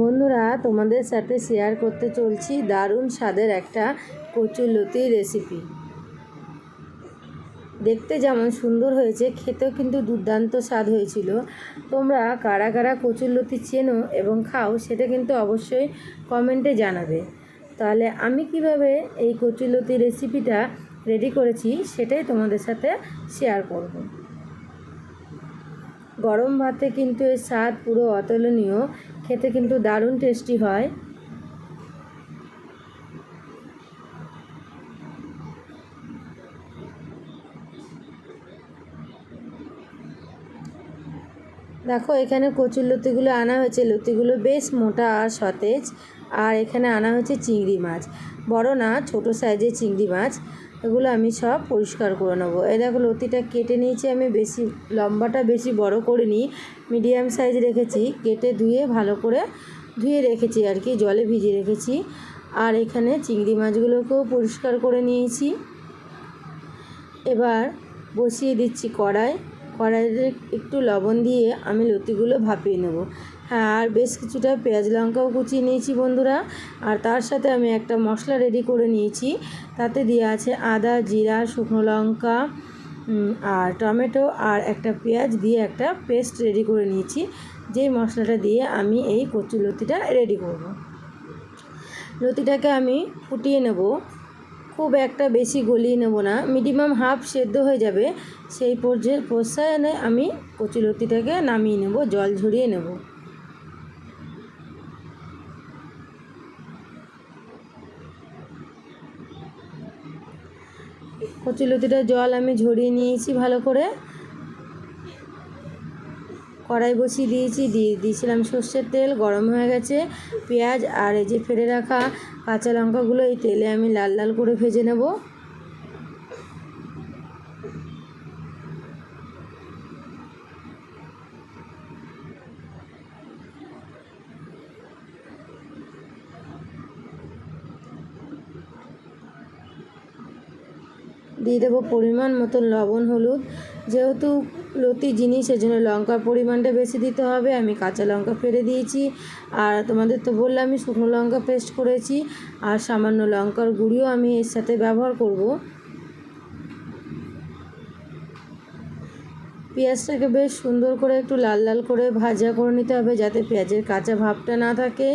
বন্ধুরা, তোমাদের সাথে শেয়ার করতে চলছি দারুণ স্বাদের একটা কচুরলতি রেসিপি দেখতে যেমন সুন্দর হয়েছে, খেতেও কিন্তু দুর্দান্ত স্বাদ হয়েছিল। তোমরা কারা কারা কচুরলতি চেনো এবং খাও, সেটা কিন্তু অবশ্যই কমেন্টে জানাবে। তাহলে আমি কীভাবে এই কচুরলতি রেসিপিটা রেডি করেছি, সেটাই তোমাদের সাথে শেয়ার করব। গরম ভাতে কিন্তু এর স্বাদ পুরো অতুলনীয়। খেতে কিন্তু দারুণ টেস্টি হয়। দেখো, এখানে কচুর লতিগুলো আনা হয়েছে। লতিগুলো বেশ মোটা আর সতেজ। আর এখানে আনা হয়েছে চিংড়ি মাছ। বড় না, ছোট সাইজের চিংড়ি মাছ। এগুলো আমি সব পরিষ্কার করে নেব। এই দেখো লতিটা কেটে নিয়েছি আমি বেশি, লম্বাটা বেশি বড় করিনি মিডিয়াম সাইজ রেখেছি। কেটে ধুয়ে ভালো করে ধুয়ে রেখেছি আর কি, জলে ভিজিয়ে রেখেছি। আর এখানে চিংড়ি মাছগুলোকেও পরিষ্কার করে নিয়েছি। এবার বসিয়ে দিচ্ছি কড়াই। কড়াইতে একটু লবণ দিয়ে আমি লতিগুলো ভাপিয়ে নেব। আর বেশ কিছুটা পেঁয়াজ লঙ্কাও কুচিয়ে নিয়েছি বন্ধুরা। আর তার সাথে আমি একটা মশলা রেডি করে নিয়েছি। তাতে দিয়ে আছে আদা, জিরা, শুকনো লঙ্কা আর টমেটো, আর একটা পেঁয়াজ দিয়ে একটা পেস্ট রেডি করে নিয়েছি। যেই মশলাটা দিয়ে আমি এই কচু লতিটা রেডি করব। লতিটাকে আমি ফুটিয়ে নেব। খুব একটা বেশি গলিয়ে নেব না। মিনিমাম হাফ সেদ্ধ হয়ে যাবে। সেই পর্যায়ে প্রসায়নে আমি কচু লতিটাকে নামিয়ে নেব, জল ঝরিয়ে নেব। কচুলতিটা জল আমি ঝরিয়ে নিয়েছি ভালো করে। কড়াই বসিয়ে দিয়েছি, দিয়ে দিয়েছিলাম সর্ষের তেল, গরম হয়ে গেছে, পেঁয়াজ আর এই যে ফেলে রাখা কাঁচা লঙ্কাগুলো এই তেলে আমি লাল লাল করে ভেজে নেব। দিয়ে দেবো পরিমাণ মতন লবণ, হলুদ। যেহেতু লতি জিনিস জন্য লঙ্কার পরিমাণটা বেশি দিতে হবে। আমি কাঁচা লঙ্কা ফেলে দিয়েছি। আর তোমাদের তো বললাম, আমি শুকনো লঙ্কা পেস্ট করেছি। আর সামান্য লঙ্কার গুঁড়িও আমি এর সাথে ব্যবহার করব। পেঁয়াজটাকে বেশ সুন্দর করে একটু লাল লাল করে ভাজা করে নিতে হবে, যাতে পেঁয়াজের কাঁচা ভাবটা না থাকে।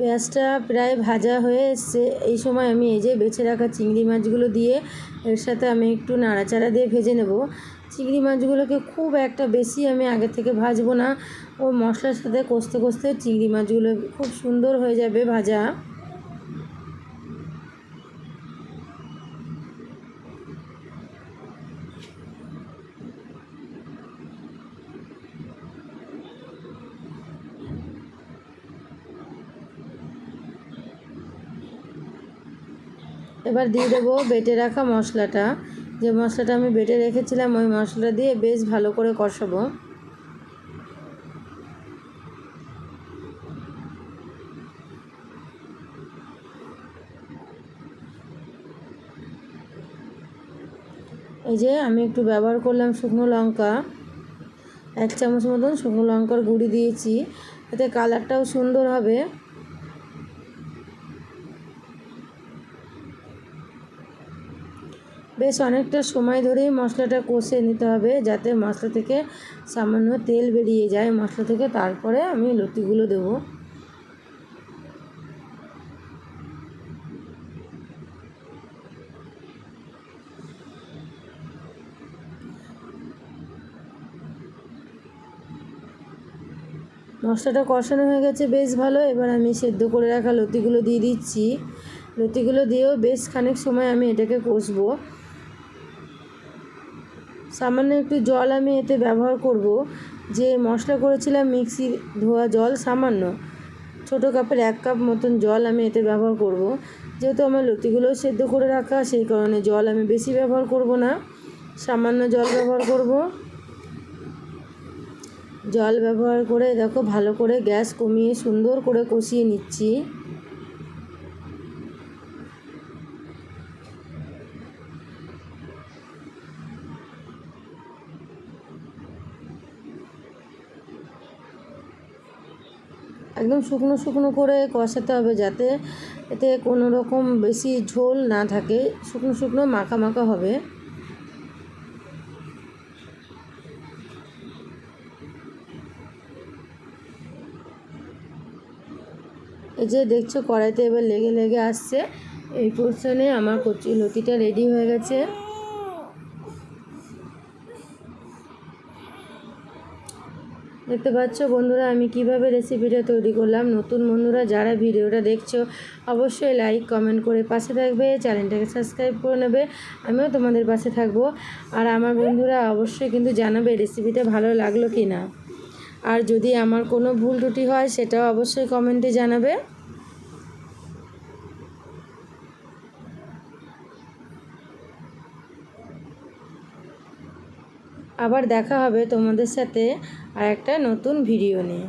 পেঁয়াজটা প্রায় ভাজা হয়ে এসছে। এই সময় আমি এই যে বেছে রাখা চিংড়ি মাছগুলো দিয়ে এর সাথে আমি একটু নাড়াচাড়া দিয়ে ভেজে নেব। চিংড়ি মাছগুলোকে খুব একটা বেশি আমি আগে থেকে ভাজবো না। ও মশলার সাথে কষতে কষতে চিংড়ি মাছগুলো খুব সুন্দর হয়ে যাবে ভাজা। এবার দিয়ে দেবো বেটে রাখা মশলাটা। যে মশলাটা আমি বেটে রেখেছিলাম, ওই মশলাটা দিয়ে বেশ ভালো করে কষাবো। এই যে আমি একটু ব্যবহার করলাম শুকনো লঙ্কা। এক চামচ মতন শুকনো লঙ্কার গুঁড়ি দিয়েছি। এতে কালারটাও সুন্দর হবে। বেশ অনেকটা সময় ধরেই মশলাটা কষে নিতে হবে যাতে মশলা থেকে সামান্য তেল বেরিয়ে যায়। মশলা থেকে তারপরে আমি লতিগুলো দেব। মশলাটা কষানো হয়ে গেছে বেশ ভালো। এবার আমি সেদ্ধ করে রাখা লতিগুলো দিয়ে দিচ্ছি। লতিগুলো দিয়েও বেশ খানিক সময় আমি এটাকে কষবো। সামান্য একটু জল আমি এতে ব্যবহার করব। যে মশলা করেছিলাম মিক্সি ধোয়া জল সামান্য। ছোটো কাপের এক কাপ মতন জল আমি এতে ব্যবহার করব। যেহেতু আমার লতিগুলো সেদ্ধ করে রাখা, সেই কারণে জল আমি বেশি ব্যবহার করব না। সামান্য জল ব্যবহার করব। জল ব্যবহার করে দেখো ভালো করে গ্যাস কমিয়ে সুন্দর করে কষিয়ে নিচ্ছি। একদম শুকনো শুকনো করে কষাতে হবে যাতে এতে কোনো রকম বেশি ঝোল না থাকে। শুকনো শুকনো মাখা মাখা হবে। এই যে দেখছ কড়াইতে এবার লেগে লেগে আসছে। এই পোর্শনে আমার কচি লতিটা রেডি হয়ে গেছে। দেখতে পাচ্ছ বন্ধুরা, আমি কীভাবে রেসিপিটা তৈরি করলাম। নতুন বন্ধুরা, যারা ভিডিওটা দেখছ, অবশ্যই লাইক কমেন্ট করে পাশে থাকবে, চ্যানেলটাকে সাবস্ক্রাইব করে নেবে। আমিও তোমাদের পাশে থাকব। আর আমার বন্ধুরা অবশ্যই কিন্তু জানাবে রেসিপিটা ভালো লাগল কি না আর যদি আমার কোনো ভুল ত্রুটি হয়, সেটাও অবশ্যই কমেন্টে জানাবে। আবার দেখা হবে তোমাদের সাথে আর একটা নতুন ভিডিও নিয়ে।